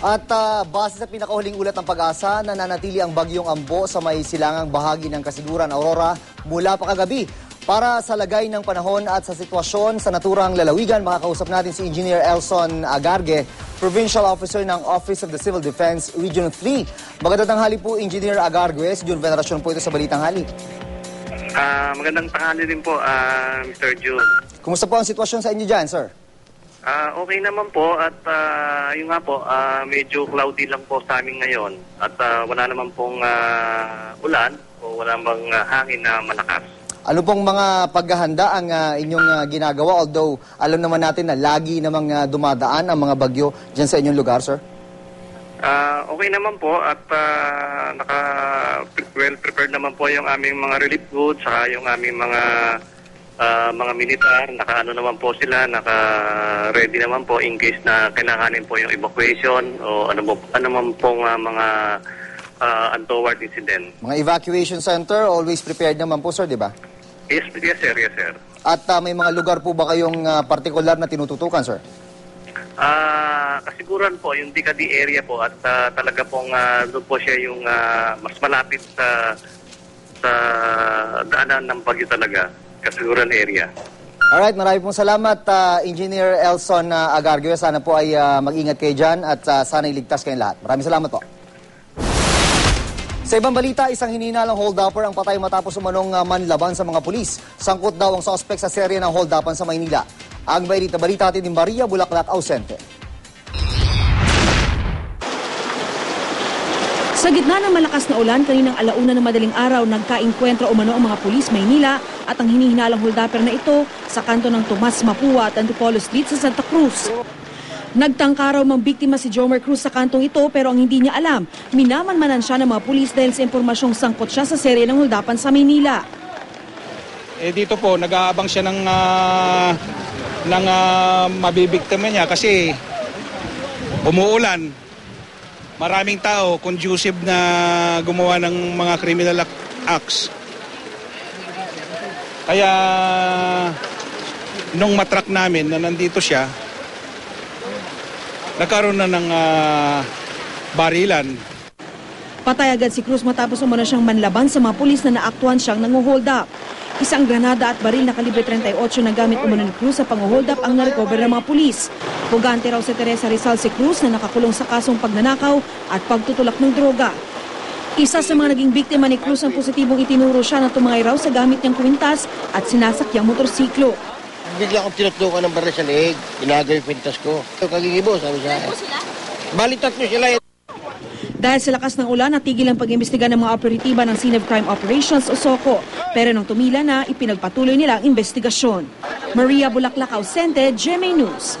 At ah, base sa pinakahuling ulat ng pag-asa, nananatili ang bagyong ambo sa may silangang bahagi ng Kasiguran, Aurora mula pa kagabi. Para sa lagay ng panahon at sa sitwasyon sa naturang lalawigan, makakausap natin si Engineer Elson Agarge, Provincial Officer ng Office of the Civil Defense Region 3. Magandang tanghali po, Engineer Agargue. Si Jun Veneracion po ito sa Balitang Hali. Ah, magandang tanghali din po, ah, Mr. June. Kumusta po ang sitwasyon sa inyo dyan, sir? Ah, okay naman po at ah, yun nga po, ah, medyo cloudy lang po sa amin ngayon at ah, wala naman pong ah, ulan o wala bang ah, hangin na malakas. Ano pong mga paghahanda ang ah, inyong ah, ginagawa? Although alam naman natin na lagi namang ah, dumadaan ang mga bagyo dyan sa inyong lugar, sir. Ah, okay naman po at ah, naka well prepared naman po yung aming mga relief goods saka yung aming mga ah, mga militar, naka ano naman po sila, naka ready naman po in case na kailanganin po yung evacuation o ano mo ano man pong ah, mga ah, untoward incident. Mga evacuation center, always prepared naman po, sir, di ba? Yes, yes sir, yes sir. At ah, may mga lugar po ba kayong ah, partikular na tinututukan, sir? Ah, kasiguran po yung Dicadi area po at ah, talaga pong ah, doon po siya yung ah, mas malapit sa sa daanan ng bagyo talaga, kasiguran area. Alright, marami pong salamat, ah, Engineer Elson uh, Agargue. Sana po ay ah, mag-ingat kayo dyan at ah, sana iligtas kayong lahat. Maraming salamat po. Sa ibang balita, isang hininalang hold-upper ang patay matapos umanong ah, manlaban sa mga pulis. Sangkot daw ang sospek sa serye ng hold-upan sa Maynila. Ang balita balita atin ni Maria Bulaklak Ausente. Sa gitna ng malakas na ulan, kaninang alauna ng madaling araw, nagkainkwentro umano ang mga pulis Maynila at ang hinihinalang holdapper na ito sa kanto ng Tomas Mapua at Antipolo Street sa Santa Cruz. Nagtangka raw mang biktima si Jomer Cruz sa kantong ito pero ang hindi niya alam, minamanmanan siya ng mga pulis dahil sa impormasyong sangkot siya sa serye ng holdapan sa Maynila. Eh dito po nag-aabang siya ng ah, ng ah, mabibiktima niya kasi umuulan. Maraming tao conducive na gumawa ng mga criminal ac- acts. Kaya nung matrak namin na nandito siya, nagkaroon na ng ah, barilan. Patay agad si Cruz matapos umano siyang manlaban sa mga pulis na naaktuhan siyang nanguhold up. Isang granada at baril na kalibre 38 na gamit umano ni Cruz sa pang-hold up ang narecover ng mga pulis. Pugante raw si Teresa Rizal si Cruz na nakakulong sa kasong pagnanakaw at pagtutulak ng droga. Isa sa mga naging biktima ni Cruz ang positibong itinuro siya na tumangay raw sa gamit niyang kwintas at sinasakyang motorsiklo. Bigla akong tinutlukan ng baril sa leeg. Inaga yung pintas ko. Kagigibo, sabi sa akin. Bali tatlo sila. Dahil sa lakas ng ulan, natigil ang pag-imbestiga ng mga operatiba ng Scene of Crime Operations o SOCO. Pero nang tumila na, ipinagpatuloy nila ang investigasyon. Maria Bulaklak Ausente, GMA News.